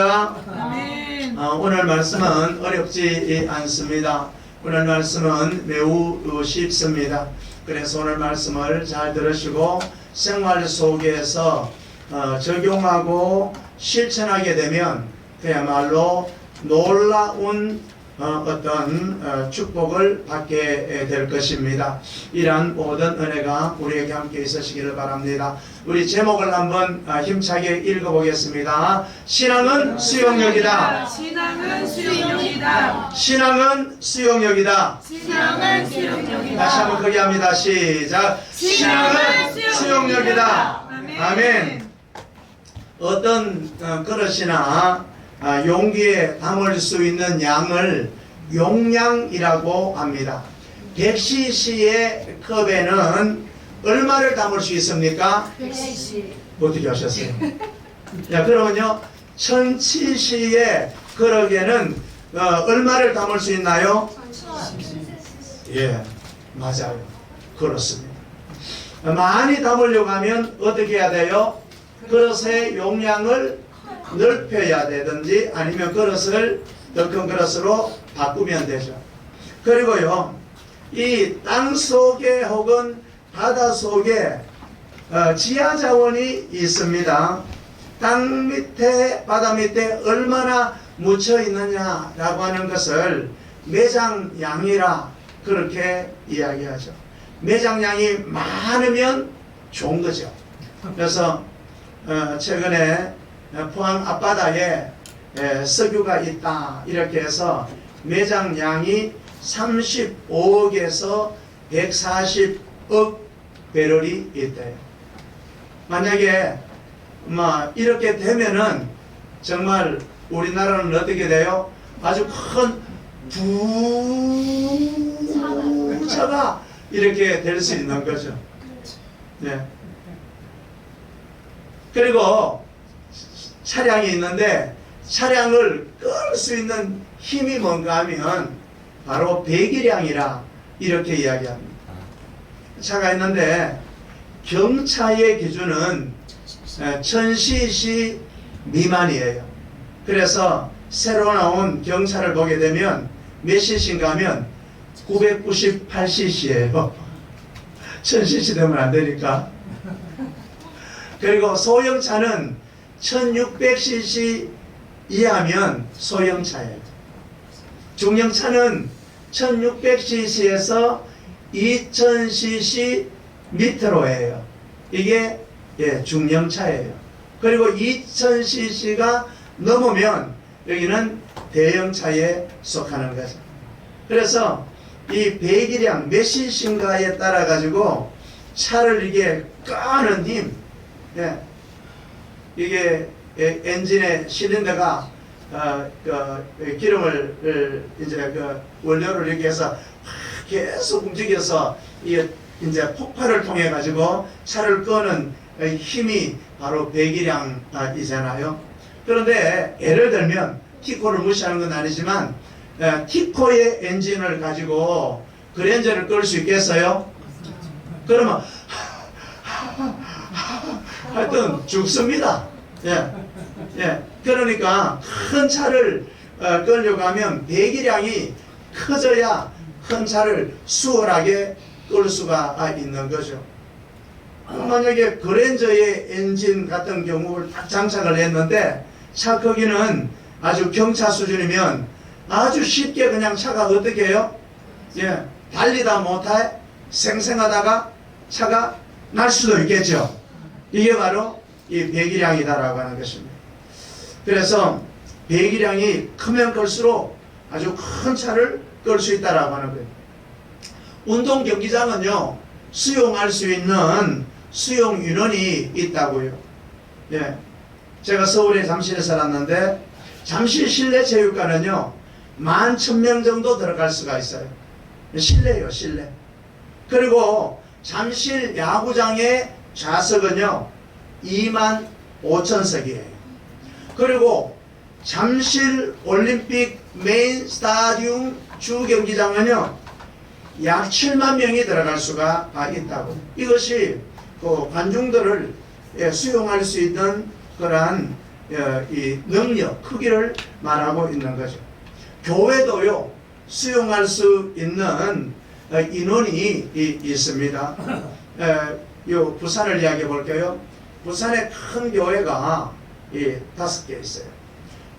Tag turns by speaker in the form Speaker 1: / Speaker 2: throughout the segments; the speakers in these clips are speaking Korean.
Speaker 1: 할렐루야. 어, 오늘 말씀은 어렵지 않습니다. 오늘 말씀은 매우 쉽습니다. 그래서 오늘 말씀을 잘 들으시고 생활 속에서 어, 적용하고 실천하게 되면 그야말로 놀라운 어, 어떤 어, 축복을 받게 될 것입니다. 이러한 모든 은혜가 우리에게 함께 있으시기를 바랍니다. 우리 제목을 한번 아, 힘차게 읽어보겠습니다. 신앙은 수용력이다.
Speaker 2: 신앙은 수용력이다.
Speaker 1: 신앙은 수용력이다.
Speaker 2: 신앙은 수용력이다.
Speaker 1: 다시 한번 크게 합니다. 시작. 신앙은 수용력이다. 아멘. 어떤 어, 그릇이나 아, 용기에 담을 수 있는 양을 용량이라고 합니다. 100cc의 컵에는 얼마를 담을 수 있습니까? 어떻게 하셨어요? 야, 그러면요, 1000cc의 그릇에는 어, 얼마를 담을 수 있나요? 예, 맞아요. 그렇습니다. 많이 담으려고 하면 어떻게 해야 돼요? 그릇의 용량을 넓혀야 되든지 아니면 그릇을 더 큰 그릇으로 바꾸면 되죠. 그리고요, 이 땅 속에 혹은 바다 속에 어, 지하 자원이 있습니다. 땅 밑에 바다 밑에 얼마나 묻혀 있느냐라고 하는 것을 매장량이라 그렇게 이야기하죠. 매장량이 많으면 좋은 거죠. 그래서 어, 최근에 포항 앞바다에 에, 석유가 있다 이렇게 해서 매장량이 35억에서 140억 배럴이 있대요. 만약에 뭐 이렇게 되면은 정말 우리나라는 어떻게 돼요? 아주 큰 부차가 이렇게 될 수 있는 거죠. 네. 그리고 차량이 있는데 차량을 끌 수 있는 힘이 뭔가 하면 바로 배기량이라 이렇게 이야기합니다. 차가 있는데 경차의 기준은 1000cc 미만이에요. 그래서 새로 나온 경차를 보게 되면 몇 cc인가 하면 998cc예요. 1000cc 되면 안 되니까. 그리고 소형차는 1600cc 이하면 소형차예요. 중형차는 1600cc에서 2000cc 밑으로예요. 이게 예, 중형차예요. 그리고 2000cc가 넘으면 여기는 대형차에 속하는 거죠. 그래서 이 배기량 몇 cc인가에 따라 가지고 차를 이게 끄는 힘, 예, 이게 에- 엔진의 실린더가 어, 그 기름을 을 이제 그 원료를 이렇게 해서 확 계속 움직여서 이 이제 폭발을 통해 가지고 차를 끄는 힘이 바로 배기량이잖아요. 그런데 예를 들면 티코를 무시하는 건 아니지만 에, 티코의 엔진을 가지고 그랜저를 끌 수 있겠어요? 그러면 하여튼 죽습니다. 예. 예. 그러니까 큰 차를 어, 끌려고 하면 배기량이 커져야 큰 차를 수월하게 끌 수가 아, 있는 거죠. 만약에 그랜저의 엔진 같은 경우를 딱 장착을 했는데 차 크기는 아주 경차 수준이면 아주 쉽게 그냥 차가 어떻게 해요? 예, 달리다 못해 생생하다가 차가 날 수도 있겠죠. 이게 바로 이 배기량이다라고 하는 것입니다. 그래서 배기량이 크면 클수록 아주 큰 차를 끌 수 있다라고 하는 거예요. 운동 경기장은요 수용할 수 있는 수용 인원이 있다고요. 예, 제가 서울에 잠실에 살았는데 잠실 실내 체육관은요 만 천 명 정도 들어갈 수가 있어요. 실내요 실내. 그리고 잠실 야구장의 좌석은요 2만 5천 석이에요. 그리고 잠실 올림픽 메인 스타디움 주 경기장은요 약 7만 명이 들어갈 수가 있다고. 이것이 그 관중들을 예, 수용할 수 있는 그러한 어, 이 능력, 크기를 말하고 있는 거죠. 교회도요, 수용할 수 있는 어, 인원이 이- 있습니다. 에, 요 부산을 이야기해 볼게요. 부산에 큰 교회가 이 다섯 개 있어요.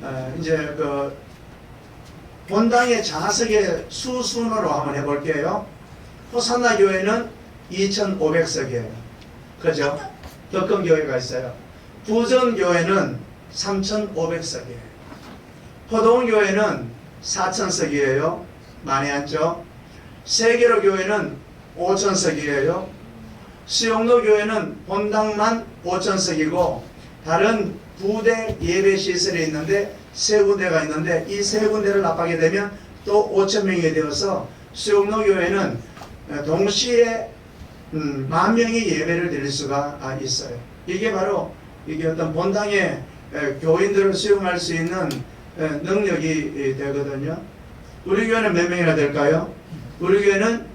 Speaker 1: 어, 이제 그 본당의 좌석의 수순으로 한번 해볼게요. 호산나 교회는 2,500석이에요. 그죠? 더큰 교회가 있어요. 부전 교회는 3,500석이에요. 포동 교회는 4,000석이에요. 많이 앉죠? 세계로 교회는 5,000석이에요. 수용로 교회는 본당만 5,000석이고 다른 부대 예배 시설이 있는데 세 군데가 있는데 이 세 군데를 합하게 되면 또 5천 명이 되어서 수용로 교회는 동시에 음, 만 명이 예배를 드릴 수가 아, 있어요. 이게 바로 이게 어떤 본당의 에, 교인들을 수용할 수 있는 에, 능력이 이, 되거든요. 우리 교회는 몇 명이나 될까요? 우리 교회는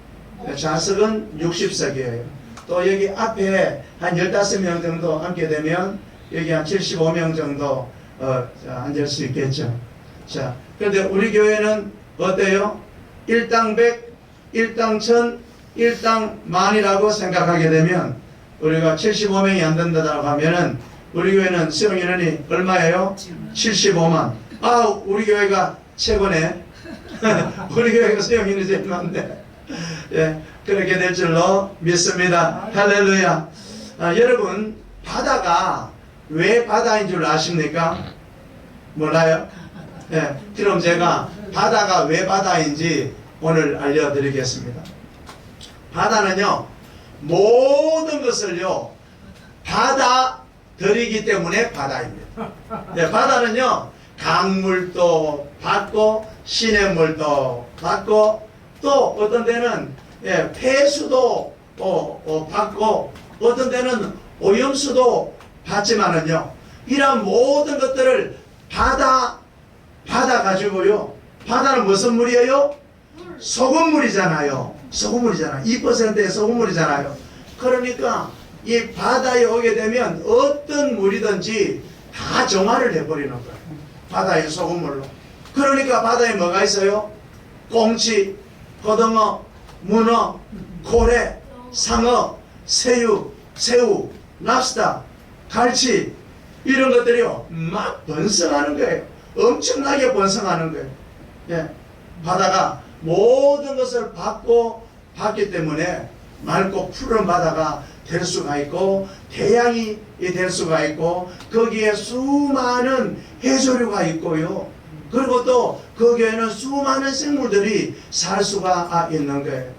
Speaker 1: 좌석은 60석이에요. 또 여기 앞에 한 15명 정도 앉게 되면 여기 한 75명 정도 어, 자, 앉을 수 있겠죠. 자, 그런데 우리 교회는 어때요? 1당 100, 1당 1000, 1당 만이라고 생각하게 되면 우리가 75명이 안 된다고 하면은 우리 교회는 수용 인원이 얼마예요? 75만. 아, 우리 교회가 최고네. 우리 교회가 수용 인원이 제일 많네. 예, 그렇게 될 줄로 믿습니다. 할렐루야. 아, 여러분, 바다가 왜 바다인 줄 아십니까? 몰라요? 예, 그럼 제가 바다가 왜 바다인지 오늘 알려드리겠습니다. 바다는요, 모든 것을요, 바다 들이기 때문에 바다입니다. 예, 바다는요, 강물도 받고, 시냇물도 받고, 또 어떤 데는 예, 폐수도 어, 어, 받고, 어떤 데는 오염수도 받지만은요, 이런 모든 것들을 바다, 바다 가지고요, 바다는 무슨 물이에요? 소금물이잖아요. 소금물이잖아요. 2%의 소금물이잖아요. 그러니까 이 바다에 오게 되면 어떤 물이든지 다 정화를 해버리는 거예요. 바다의 소금물로. 그러니까 바다에 뭐가 있어요? 꽁치, 고등어, 문어, 고래, 상어, 새우, 새우, 랍스타, 갈치 이런 것들이요 막 번성하는 거예요. 엄청나게 번성하는 거예요. 예, 바다가 모든 것을 받고 받기 때문에 맑고 푸른 바다가 될 수가 있고 태양이 될 수가 있고 거기에 수많은 해조류가 있고요. 그리고 또 거기에는 수많은 생물들이 살 수가 아, 있는 거예요.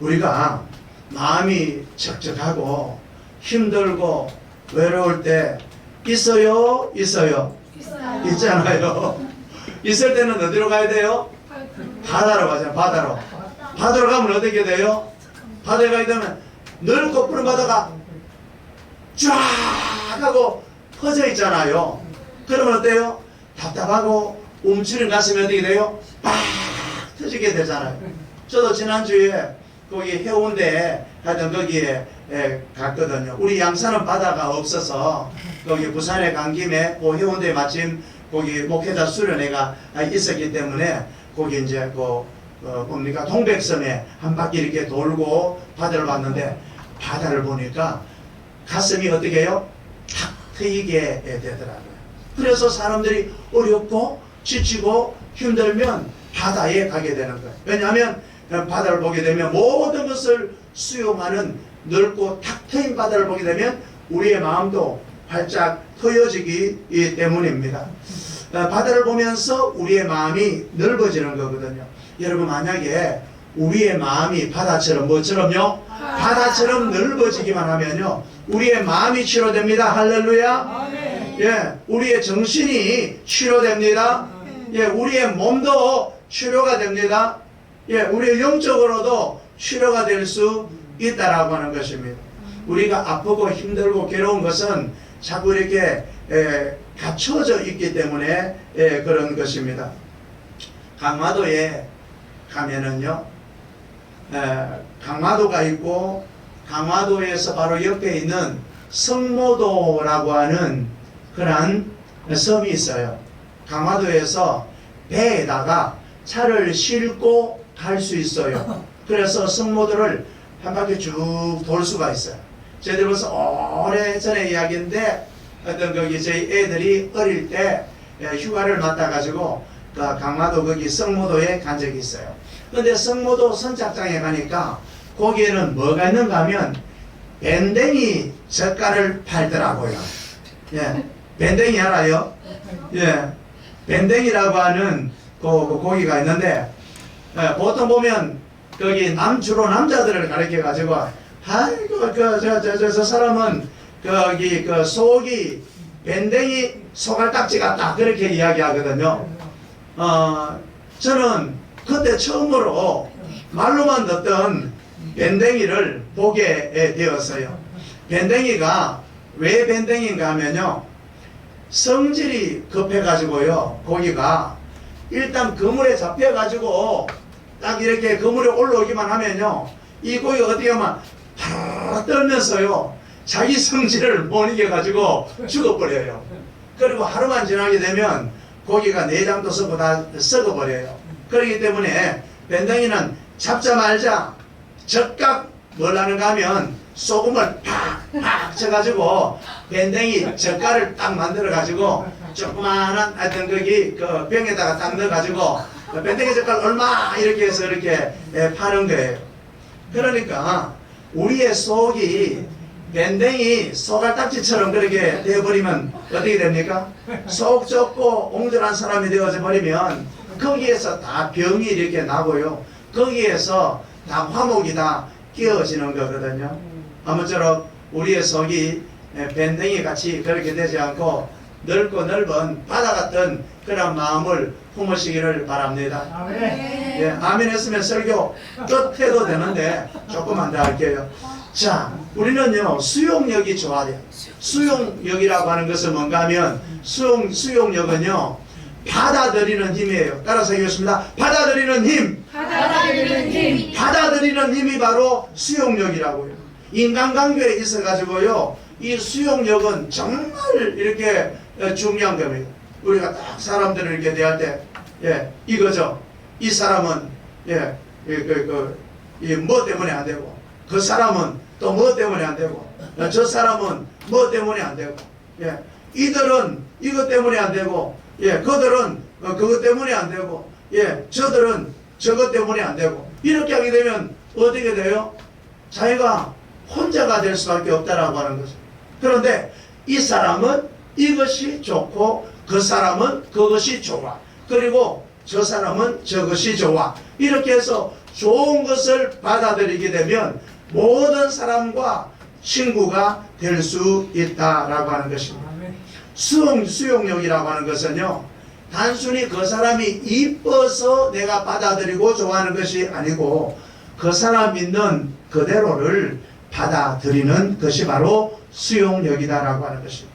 Speaker 1: 우리가 마음이 적적하고 힘들고 외로울 때 있어요, 있어요, 있잖아요. 있을 때는 어디로 가야 돼요? 바다로 가잖아요. 바다로. 바다로 가면 어떻게 돼요? 바다에 가게 되면 넓고 푸른 바다가 쫙 하고 퍼져 있잖아요. 그러면 어때요? 답답하고 움츠린 가슴이 어떻게 돼요? 빡 터지게 되잖아요. 저도 지난주에 거기 해운대에 하여튼 거기에 에, 갔거든요. 우리 양산은 바다가 없어서 거기 부산에 간 김에 그 해운대 마침 거기 목회자 수련회가 있었기 때문에 거기 이제 그 어, 뭡니까 동백섬에 한 바퀴 이렇게 돌고 바다를 봤는데 바다를 보니까 가슴이 어떻게 해요? 탁 트이게 되더라고요. 그래서 사람들이 어렵고 지치고 힘들면 바다에 가게 되는 거예요. 왜냐하면 바다를 보게 되면 모든 것을 수용하는 넓고 탁 트인 바다를 보게 되면 우리의 마음도 활짝 트여지기 때문입니다. 어, 바다를 보면서 우리의 마음이 넓어지는 거거든요. 여러분 만약에 우리의 마음이 바다처럼 뭐처럼요? 바다처럼 넓어지기만 하면요. 우리의 마음이 치료됩니다. 할렐루야. 예, 우리의 정신이 치료됩니다. 예, 우리의 몸도 치료가 됩니다. 예, 우리의 영적으로도 치료가 될 수 있다라고 하는 것입니다. 우리가 아프고 힘들고 괴로운 것은 자꾸 이렇게 에, 갇혀져 있기 때문에 에, 그런 것입니다. 강화도에 가면은요, 에, 강화도가 있고 강화도에서 바로 옆에 있는 성모도라고 하는 그러한 섬이 있어요. 강화도에서 배에다가 차를 싣고 갈 수 있어요. 그래서 성모들을 한 바퀴 쭉 돌 수가 있어요. 저희들 벌써 오래 전에 이야기인데 어떤 거기 저희 애들이 어릴 때 예, 휴가를 맞다 가지고 그 강화도 거기 성모도에 간 적이 있어요. 근데 성모도 선착장에 가니까 거기에는 뭐가 있는가 하면 밴댕이 젓갈을 팔더라고요. 예. 밴댕이 알아요? 예. 밴댕이라고 하는 그, 그 고기가 있는데 예, 보통 보면 거기 남 주로 남자들을 가리켜 가지고 아이고 그저저 저 저 사람은 거기 그 속이 밴댕이 소갈딱지 같다 그렇게 이야기하거든요. 어 저는 그때 처음으로 말로만 듣던 밴댕이를 보게 되었어요. 밴댕이가 왜 밴댕인가 하면요. 성질이 급해가지고요. 고기가 일단 그물에 잡혀가지고 딱 이렇게 그물에 올라오기만 하면요. 이 고기가 어떻게 하면 팍 떨면서요. 자기 성질을 못 이겨가지고 죽어버려요. 그리고 하루만 지나게 되면 고기가 내장도 썩고 다 썩어버려요. 그렇기 때문에 밴댕이는 잡자 말자 적각 뭘 하는가 하면 소금을 팍팍 쳐가지고 밴댕이 젓갈을 딱 만들어가지고 조그마한 하여튼 거기 그 병에다가 딱 넣어가지고 그 밴댕이 젓갈 얼마 이렇게 해서 이렇게 예, 파는 거예요. 그러니까 우리의 속이 밴댕이 소갈딱지처럼 그렇게 되어버리면 어떻게 됩니까? 속 좁고 옹졸한 사람이 되어져 버리면 거기에서 다 병이 이렇게 나고요. 거기에서 다 화목이 다 끼어지는 거거든요. 아무쪼록 우리의 속이 예, 밴댕이 같이 그렇게 되지 않고 넓고 넓은 바다 같은 그런 마음을 품으시기를 바랍니다. 예, 아멘 했으면 설교 끝 해도 되는데 조금만 더 할게요. 자, 우리는요, 수용력이 좋아야 돼요. 수용력이라고 하는 것은 뭔가 하면, 수용, 수용력은요, 받아들이는 힘이에요. 따라서 하겠습니다. 받아들이는 힘!
Speaker 2: 받아들이는 힘.
Speaker 1: 받아들이는 힘이 바로 수용력이라고요. 인간관계에 있어가지고요, 이 수용력은 정말 이렇게 어, 중요한 겁니다. 우리가 딱 사람들을 이렇게 대할 때, 예, 이거죠. 이 사람은, 예, 그, 그, 그, 이뭐 때문에 안 되고, 그 사람은 또 뭐 때문에 안 되고, 어, 저 사람은 뭐 때문에 안 되고, 예, 이들은 이것 때문에 안 되고, 예, 그들은 어, 그것 때문에 안 되고, 예, 저들은 저것 때문에 안 되고, 이렇게 하게 되면 어떻게 돼요? 자기가 혼자가 될 수밖에 없다라고 하는 거죠. 그런데 이 사람은 이것이 좋고 그 사람은 그것이 좋아. 그리고 저 사람은 저것이 좋아. 이렇게 해서 좋은 것을 받아들이게 되면 모든 사람과 친구가 될 수 있다라고 하는 것입니다. 수용, 수용력이라고 하는 것은요, 단순히 그 사람이 이뻐서 내가 받아들이고 좋아하는 것이 아니고, 그 사람 있는 그대로를 받아들이는 것이 바로 수용력이다라고 하는 것입니다.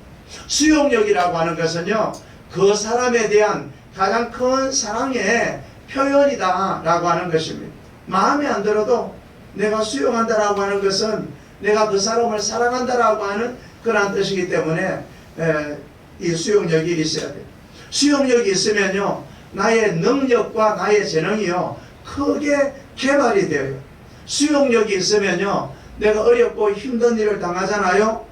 Speaker 1: 수용력이라고 하는 것은요, 그 사람에 대한 가장 큰 사랑의 표현이다라고 하는 것입니다. 마음에 안 들어도 내가 수용한다라고 하는 것은 내가 그 사람을 사랑한다라고 하는 그런 뜻이기 때문에 에, 이 수용력이 있어야 돼요. 수용력이 있으면요, 나의 능력과 나의 재능이요, 크게 개발이 돼요. 수용력이 있으면요, 내가 어렵고 힘든 일을 당하잖아요.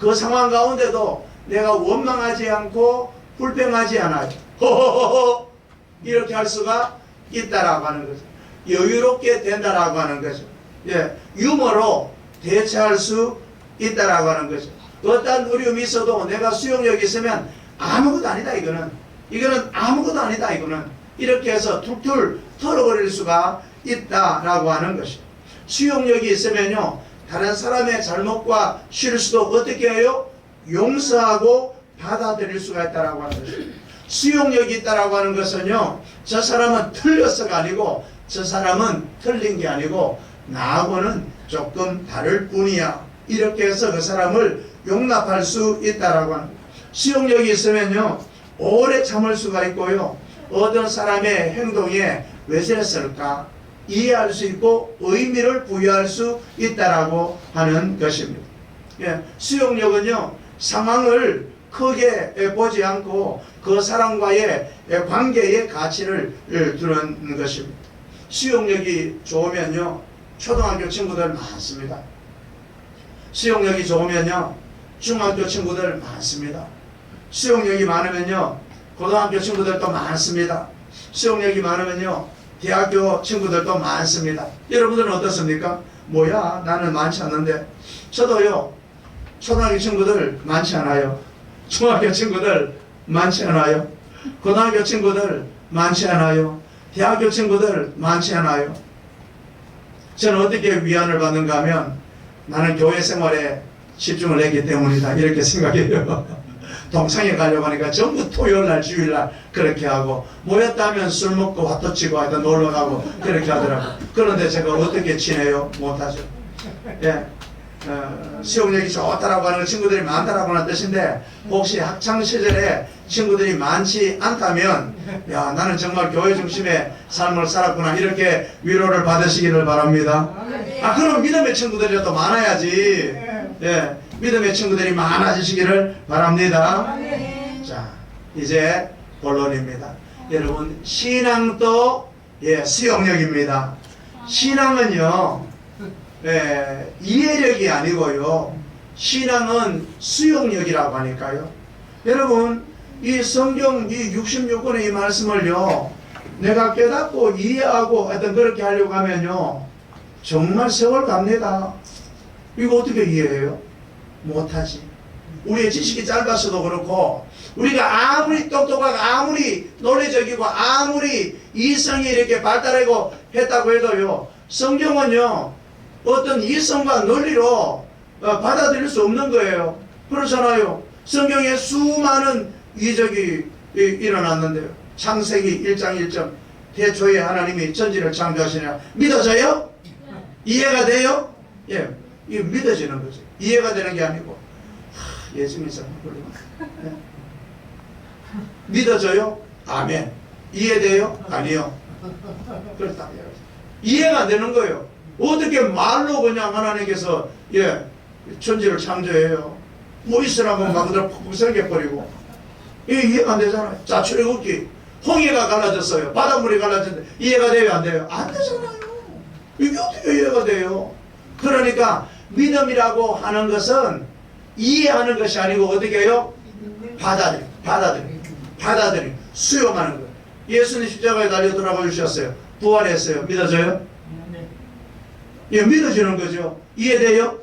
Speaker 1: 그 상황 가운데도 내가 원망하지 않고 불평하지 않아요. 호호호호 이렇게 할 수가 있다라고 하는 거죠. 여유롭게 된다라고 하는 거죠. 예, 유머로 대처할 수 있다라고 하는 거죠. 어떤 어려움이 있어도 내가 수용력이 있으면 아무것도 아니다 이거는 이거는 아무것도 아니다 이거는 이렇게 해서 툴툴 털어버릴 수가 있다라고 하는 것이 수용력이 있으면요 다른 사람의 잘못과 실수도 어떻게 해요? 용서하고 받아들일 수가 있다라고 하는 것이 수용력이 있다라고 하는 것은요 저 사람은 틀렸어가 아니고 저 사람은 틀린 게 아니고 나하고는 조금 다를 뿐이야. 이렇게 해서 그 사람을 용납할 수 있다라고 거예요. 수용력이 있으면요 오래 참을 수가 있고요 어떤 사람의 행동에 왜 저랬을까 이해할 수 있고 의미를 부여할 수 있다라고 하는 것입니다. 예, 수용력은요 상황을 크게 보지 않고 그 사람과의 관계의 가치를 두는 것입니다. 수용력이 좋으면요, 초등학교 친구들 많습니다. 수용력이 좋으면요, 중학교 친구들 많습니다. 수용력이 많으면요, 고등학교 친구들도 많습니다. 수용력이 많으면요, 대학교 친구들도 많습니다. 여러분들은 어떻습니까? 뭐야, 나는 많지 않는데. 저도요, 초등학교 친구들 많지 않아요. 중학교 친구들 많지 않아요. 고등학교 친구들 많지 않아요. 대학교 친구들 많지 않아요. 저는 어떻게 위안을 받는가 하면 나는 교회 생활에 집중을 했기 때문이다. 이렇게 생각해요. 동창회 가려고 하니까 전부 토요일 날, 주일 날 그렇게 하고 모였다면 술 먹고 화도 치고 하여튼 놀러 가고 그렇게 하더라고요. 그런데 제가 어떻게 지내요? 못하죠. 예. 어, 수용력이 좋다라고 하는 친구들이 많다라고 하는 뜻인데 혹시 학창 시절에 친구들이 많지 않다면 야 나는 정말 교회 중심의 삶을 살았구나 이렇게 위로를 받으시기를 바랍니다. 아 그럼 믿음의 친구들이라도 많아야지. 예, 믿음의 친구들이 많아지시기를 바랍니다. 자 이제 본론입니다. 여러분 신앙도 예 수용력입니다. 신앙은요. 예, 이해력이 아니고요. 신앙은 수용력이라고 하니까요. 여러분, 이 성경 이 66권의 이 말씀을요. 내가 깨닫고 이해하고 하여튼 그렇게 하려고 하면요. 정말 세월 갑니다. 이거 어떻게 이해해요? 못하지. 우리의 지식이 짧아서도 그렇고, 우리가 아무리 똑똑하고, 아무리 논리적이고, 아무리 이성이 이렇게 발달하고 했다고 해도요, 성경은요, 어떤 이성과 논리로 어, 받아들일 수 없는 거예요. 그렇잖아요. 성경에 수많은 이적이 이- 일어났는데요. 창세기 1장 1절 태초에 하나님이 천지를 창조하시냐 믿어져요? 이해가 돼요? 예, 이 믿어지는 거죠. 이해가 되는 게 아니고 하, 예수님 참 예. 믿어져요? 아멘. 이해돼요? 아니요. 그렇다. 이해가 안 되는 거예요. 어떻게 말로 그냥 하나님께서 예 천지를 창조해요. 뭐 있으라고 막 그들 푹푹 생겨버리고 이해가 안 되잖아요. 자 출애굽기 홍해가 갈라졌어요. 바닷물이 갈라졌는데 이해가 돼요 안 돼요? 안 되잖아요. 이게 어떻게 이해가 돼요? 그러니까 믿음이라고 하는 것은 이해하는 것이 아니고 어떻게 해요? 받아들이, 받아들이, 받아들이, 수용하는 거예요. 예수님 십자가에 달려 돌아가 주셨어요. 부활했어요. 믿어져요? 예, 믿어지는 거죠. 이해돼요?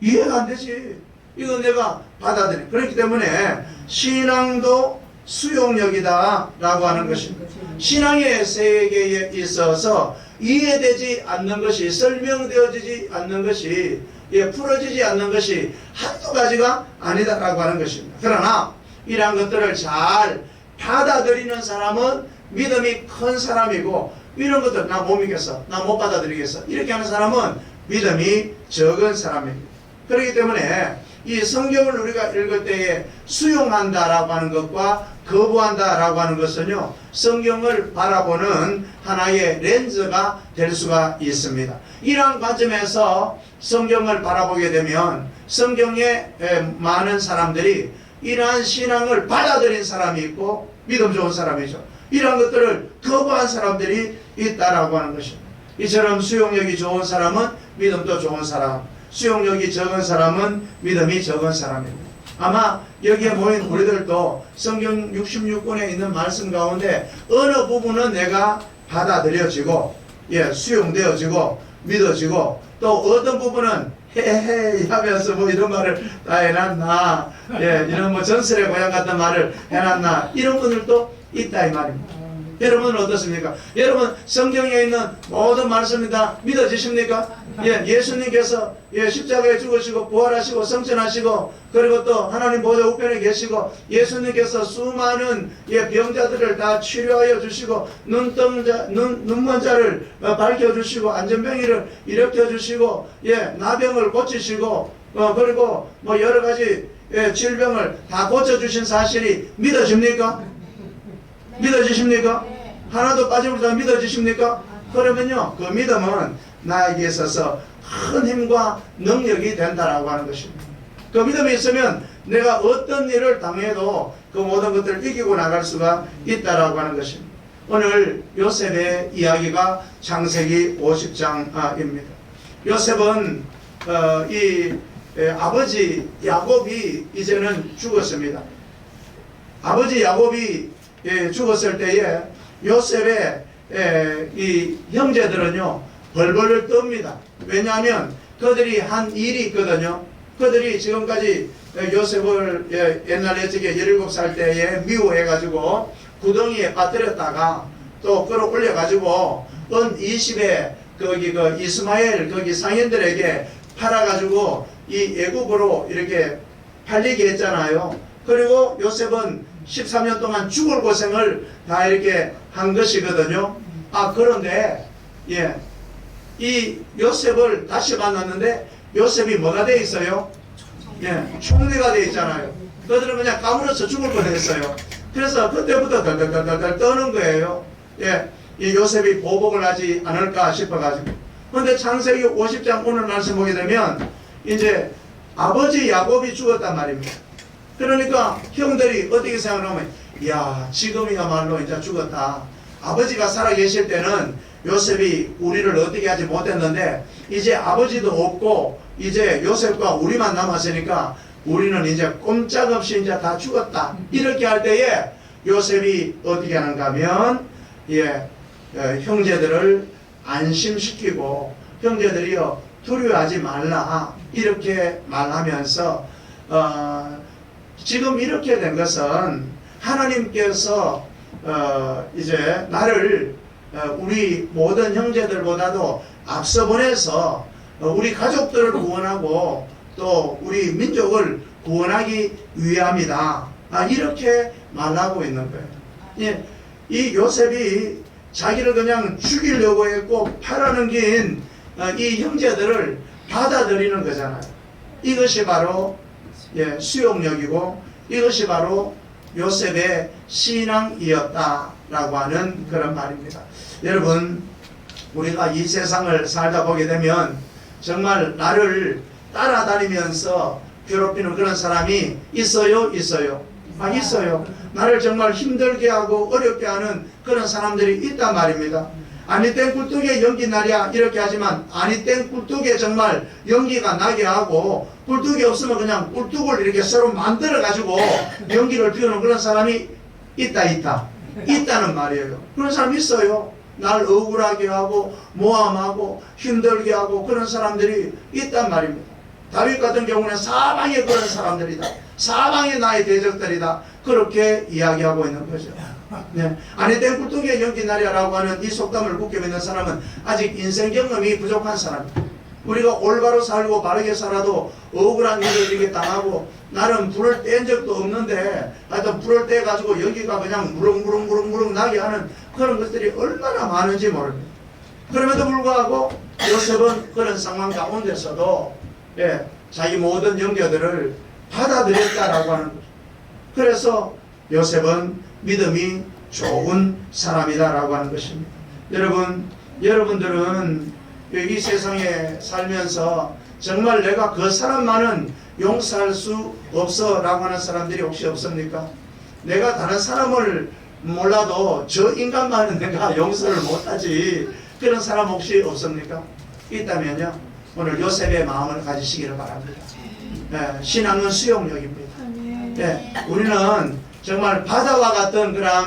Speaker 1: 이해가 안 되지. 이건 내가 받아들여. 그렇기 때문에 신앙도 수용력이다 라고 하는 것입니다. 신앙의 세계에 있어서 이해되지 않는 것이 설명되어지지 않는 것이 예, 풀어지지 않는 것이 한두 가지가 아니다라고 하는 것입니다. 그러나 이러한 것들을 잘 받아들이는 사람은 믿음이 큰 사람이고 이런 것들 나 못 믿겠어. 나 못 받아들이겠어. 이렇게 하는 사람은 믿음이 적은 사람입니다. 그렇기 때문에 이 성경을 우리가 읽을 때에 수용한다라고 하는 것과 거부한다라고 하는 것은요, 성경을 바라보는 하나의 렌즈가 될 수가 있습니다. 이러한 관점에서 성경을 바라보게 되면 성경에 에, 많은 사람들이 이러한 신앙을 받아들인 사람이 있고 믿음 좋은 사람이죠. 이러한 것들을 거부한 사람들이 있다라고 하는 것입니다. 이처럼 수용력이 좋은 사람은 믿음도 좋은 사람, 수용력이 적은 사람은 믿음이 적은 사람입니다. 아마 여기에 모인 우리들도 성경 66권에 있는 말씀 가운데 어느 부분은 내가 받아들여지고 예, 수용되어지고 믿어지고 또 어떤 부분은 헤헤 하면서 뭐 이런 말을 다 해놨나 예, 이런 뭐 전설의 고향 같은 말을 해놨나 이런 분들도 있다 이 말입니다. 여러분은 어떻습니까? 여러분 성경에 있는 모든 말씀이 다 믿어지십니까? 예, 예수님께서 예, 십자가에 죽으시고 부활하시고 성천하시고 그리고 또 하나님 보좌 우편에 계시고 예수님께서 수많은 예, 병자들을 다 치료하여 주시고 눈뜬자 눈 눈먼 자를 어, 밝혀 주시고 안전병이를 일으켜 주시고 예, 나병을 고치시고 어, 그리고 뭐 여러 가지 예, 질병을 다 고쳐 주신 사실이 믿어집니까? 믿어지십니까? 하나도 빠짐없이 다 믿어지십니까? 그러면요, 그 믿음은 나에게 있어서 큰 힘과 능력이 된다라고 하는 것입니다. 그 믿음이 있으면 내가 어떤 일을 당해도 그 모든 것들을 이기고 나갈 수가 있다라고 하는 것입니다. 오늘 요셉의 이야기가 창세기 50장입니다. 요셉은 어, 이 에, 아버지 야곱이 이제는 죽었습니다. 아버지 야곱이 예, 죽었을 때에 요셉의 에, 이 형제들은요 벌벌 떱니다. 왜냐하면 그들이 한 일이 있거든요. 그들이 지금까지 에, 요셉을 예, 옛날에 저게 17살 때에 미워해가지고 구덩이에 빠뜨렸다가 또 끌어올려가지고 은 20에 거기 그 이스마엘 거기 상인들에게 팔아가지고 이 애국으로 이렇게 팔리게 했잖아요. 그리고 요셉은 13년 동안 죽을 고생을 다 이렇게 한 것이거든요. 아, 그런데, 예. 이 요셉을 다시 만났는데 요셉이 뭐가 돼 있어요? 예, 총리가 돼 있잖아요. 그들은 그냥 까무러쳐 죽을 뻔했어요. 그래서 그때부터 덜덜덜덜 떠는 거예요. 예, 이 요셉이 보복을 하지 않을까 싶어가지고. 근데 창세기 50장 오늘 말씀 보게 되면 이제 아버지 야곱이 죽었단 말입니다. 그러니까 형들이 어떻게 생각하면 야 지금이야말로 이제 죽었다. 아버지가 살아 계실 때는 요셉이 우리를 어떻게 하지 못했는데 이제 아버지도 없고 이제 요셉과 우리만 남았으니까 우리는 이제 꼼짝없이 이제 다 죽었다. 이렇게 할 때에 요셉이 어떻게 하는가 하면 예, 어, 형제들을 안심시키고 형제들이요 두려워하지 말라 이렇게 말하면서 어, 지금 이렇게 된 것은 하나님께서 어, 이제 나를 어, 우리 모든 형제들보다도 앞서 보내서 어, 우리 가족들을 구원하고 또 우리 민족을 구원하기 위함이다. 아, 이렇게 말하고 있는 거예요. 예, 이 요셉이 자기를 그냥 죽이려고 했고 팔아넘긴 어, 이 형제들을 받아들이는 거잖아요. 이것이 바로 예, 수용력이고 이것이 바로 요셉의 신앙이었다라고 하는 그런 말입니다. 여러분 우리가 이 세상을 살다 보게 되면 정말 나를 따라다니면서 괴롭히는 그런 사람이 있어요, 있어요. 아, 있어요. 나를 정말 힘들게 하고 어렵게 하는 그런 사람들이 있단 말입니다. 아니 땡 굴뚝에 연기 나랴 이렇게 하지만 아니 땡 굴뚝에 정말 연기가 나게 하고 굴뚝이 없으면 그냥 굴뚝을 이렇게 새로 만들어 가지고 연기를 피우는 그런 사람이 있다 있다 있다는 말이에요. 그런 사람 있어요. 날 억울하게 하고 모함하고 힘들게 하고 그런 사람들이 있단 말입니다. 다윗 같은 경우는 사방에 그런 사람들이다. 사방에 나의 대적들이다. 그렇게 이야기하고 있는 거죠. 네. 아니 땡 굴뚝에 연기 나리라고 하는 이 속담을 믿는 사람은 아직 인생 경험이 부족한 사람입니다. 우리가 올바로 살고 바르게 살아도 억울한 일을 이렇게 당하고 나는 불을 뗀 적도 없는데 하여튼 불을 떼 가지고 여기가 그냥 무럭무럭무럭무럭 나게 하는 그런 것들이 얼마나 많은지 모릅니다. 그럼에도 불구하고 요셉은 그런 상황 가운데서도 예, 자기 모든 영녀들을 받아들였다라고 하는 거죠. 그래서 요셉은 믿음이 좋은 사람이다라고 하는 것입니다. 여러분, 여러분들은 이 세상에 살면서 정말 내가 그 사람만은 용서할 수 없어라고 하는 사람들이 혹시 없습니까? 내가 다른 사람을 몰라도 저 인간만은 내가 용서를 못하지 그런 사람 혹시 없습니까? 있다면요 오늘 요셉의 마음을 가지시기를 바랍니다. 예, 신앙은 수용력입니다. 예, 우리는 정말 바다와 같은 그런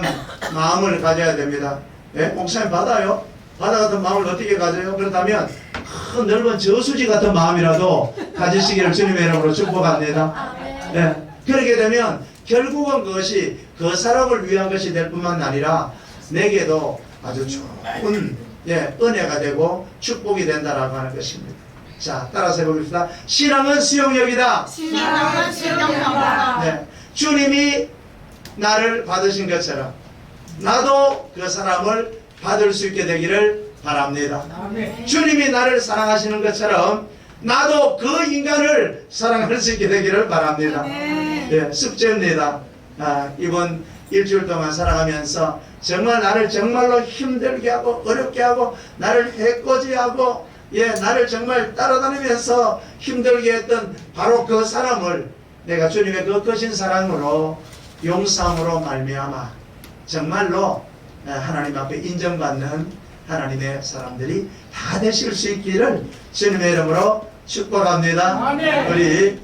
Speaker 1: 마음을 가져야 됩니다. 예, 목사님 바다요? 바다 같은 마음을 어떻게 가져요? 그렇다면 큰 넓은 저수지 같은 마음이라도 가지시기를 주님의 이름으로 축복합니다. 예, 그렇게 되면 결국은 그것이 그 사람을 위한 것이 될 뿐만 아니라 내게도 아주 좋은 예, 은혜가 되고 축복이 된다라고 하는 것입니다. 자, 따라서 해보겠습니다. 신앙은 수용력이다.
Speaker 2: 신앙은 수용력이다.
Speaker 1: 네. 주님이 나를 받으신 것처럼 나도 그 사람을 받을 수 있게 되기를 바랍니다. 주님이 나를 사랑하시는 것처럼 나도 그 인간을 사랑할 수 있게 되기를 바랍니다. 예, 숙제입니다. 아, 이번 일주일 동안 살아가면서 정말 나를 정말로 힘들게 하고 어렵게 하고 나를 해코지하고 예, 나를 정말 따라다니면서 힘들게 했던 바로 그 사람을 내가 주님의 그 크신 사랑으로 용서함으로 말미암아 정말로 에, 하나님 앞에 인정받는 하나님의 사람들이 다 되실 수 있기를 주님의 이름으로 축복합니다.
Speaker 3: 아멘.
Speaker 1: 우리